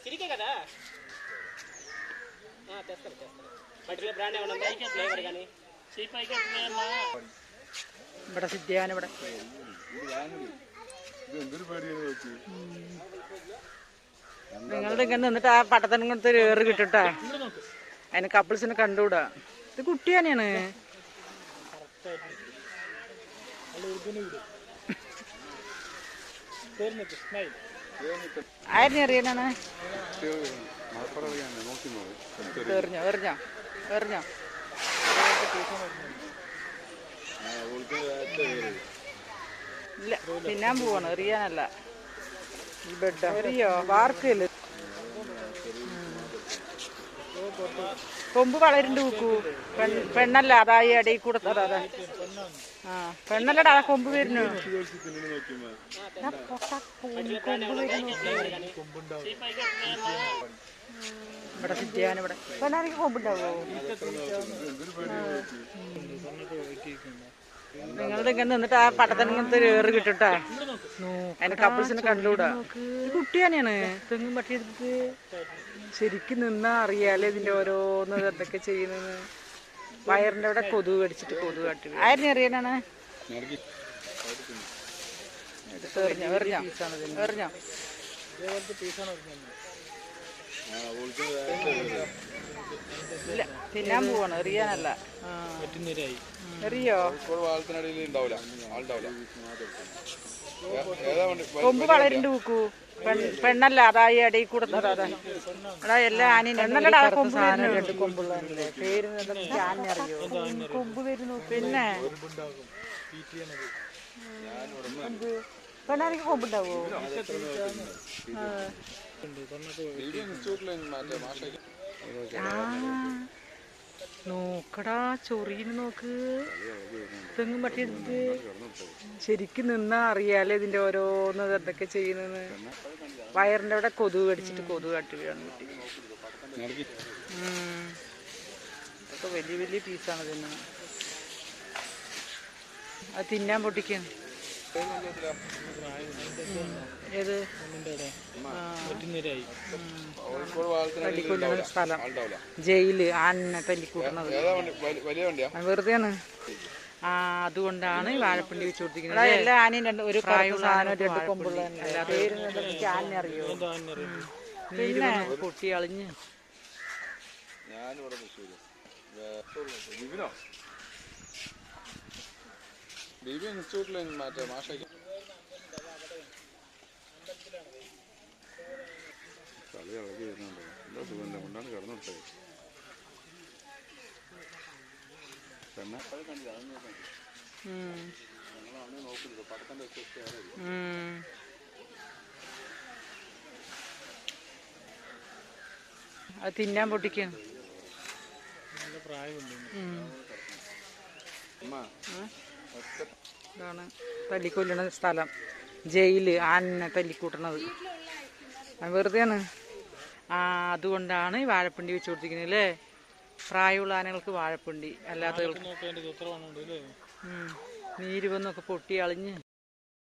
సిరికే కదా ఆ, తెస్తారు తెస్తారు మట్టిలో బ్రాండ్ ఏమైనా ఉందా ఫ్లేవర్ కానీ ഇവിടെ സിദ്ധിയാണ് ഇവിടെ നിങ്ങളുടെ ഇങ്ങനെ നിന്നിട്ട് ആ പട്ടത്തിന് കൊടുത്ത് ഒരു ഏറ് കിട്ടട്ടാ അതിന് കപ്പിൾസിനെ കണ്ടുകൂടാ ഇത് കുട്ടി തന്നെയാണ് ആയിരുന്നു അറിയാനാണ്? എറിഞ്ഞോ എറിഞ്ഞോ എറിഞ്ഞോ ഇല്ല തിന്നാൻ പോവാണ് എറിയാനല്ല. ബെഡ് എറിയോ? വാർക്കല്ലേ? കൊമ്പ് വളരുണ്ട് നോക്കൂ പെൺ പെണ്ണല്ല അതായി ഇടയിൽ കൂടെ അതാ ആ പെണ്ണല്ലടാ കൊമ്പ് വരുന്നു. ഇവിടെ സിദ്ധിയാണ് ഇവിടെ. പെണ്ണാണെങ്കിൽ കൊമ്പുണ്ടാവോ? നിങ്ങളുടെ ഇങ്ങനെ നിന്നിട്ട് ആ പട്ടത്തിന് ഇങ്ങനത്തെ ഒരു ഏറ് കിട്ടട്ടാ കപ്പിൾസിനെ കുട്ടി തന്നെയാണ് തെങ്ങും പട്ടി എടുത്തിട്ട് ശരിക്കും നിന്നാ അറിയാലേ ഇതിന്റെ ഓരോന്ന് എന്തൊക്കെ ചെയ്യുന്നത് വയറിന്റെ അവിടെ കൊതു കടിച്ചിട്ട് കൊതു കാട്ടി ആയിരുന്നു അറിയാനാണ് പിന്നെ എറിഞ്ഞോ ഇല്ല തിന്നാൻ പോവാണ് എറിയാനല്ല. എറിയോ? ഉണ്ടാവില്ല. ആളുണ്ടാവില്ല. കൊമ്പ് വളരുണ്ട് നോക്കൂ പെണ്ണല്ല അതായി ഇടയിൽ കൂടെ അതാ. അതാ എല്ലാ ആനയും കൊമ്പ് വരുന്നുണ്ട് കൊമ്പുള്ള പേര് അറിയോ? കൊമ്പ് വരുന്നു. പിന്നെ? പെണ്ണാనికి കൊമ്പുണ്ടാവോ? ആ. നോക്കടാ ചൊറിയിൽ നോക്ക്. തെങ്ങും പട്ടി എടുത്ത് ശരിക്കും നിന്നാ അറിയാലേ ഇതിന്റെ ഓരോന്ന് എന്തൊക്കെ ചെയ്യുന്നെന്ന് വയറിന്റെ അവിടെ കൊതുക് കടിച്ചിട്ട് കൊതുക് കാട്ടി വീഴാണ് കുട്ടി വലിയ വലിയ പീസാണ് തിന്നുന്നത് അത് തിന്നാൻ പൊട്ടിക്കും. ഏത്? തല്ലിക്കൊല്ലുന്ന സ്ഥലം. ജയിൽ ആനെ തല്ലിക്കൂട്ടുന്നത് വെറുതെയാണ്. ആ അതുകൊണ്ടാണ് വാഴപ്പിണ്ടി വെച്ച് കൊടുത്തിരിക്കുന്നത് എല്ലാ ആനയും രണ്ട് ഒരു സാധനം രണ്ട് കൊമ്പുള്ള ആന അറിയോ? പിന്നെ? പൊട്ടി അളിഞ്ഞ് ഞാനിവിടെ ബിബി ഇൻസ്റ്റിറ്റ്യൂട്ടിൽ മറ്റേ മാഷയ്ക്ക്. കളി ഇളകി വരുന്നുണ്ട്. എന്താ സുഖം കൊണ്ടാണ് ഉം. ഉം. അത് തിന്നാൻ പൊട്ടിക്കും. പ്രായമുണ്ട് അമ്മ ഇതാണ് തല്ലിക്കൊല്ലുന്ന സ്ഥലം. ജയിൽ ആനെ തല്ലിക്കൂട്ടണത് വെറുതെയാണ്. ആ അതുകൊണ്ടാണ് ഈ വാഴപ്പിണ്ടി വെച്ച് കൊടുത്തിരിക്കുന്നത് അല്ലേ? പ്രായമുള്ള ആനകൾക്ക് വാഴപ്പിണ്ടി അല്ലാത്തവർക്ക് നീരുവെന്നൊക്കെ നീര് വന്നൊക്കെ പൊട്ടി അളിഞ്ഞ്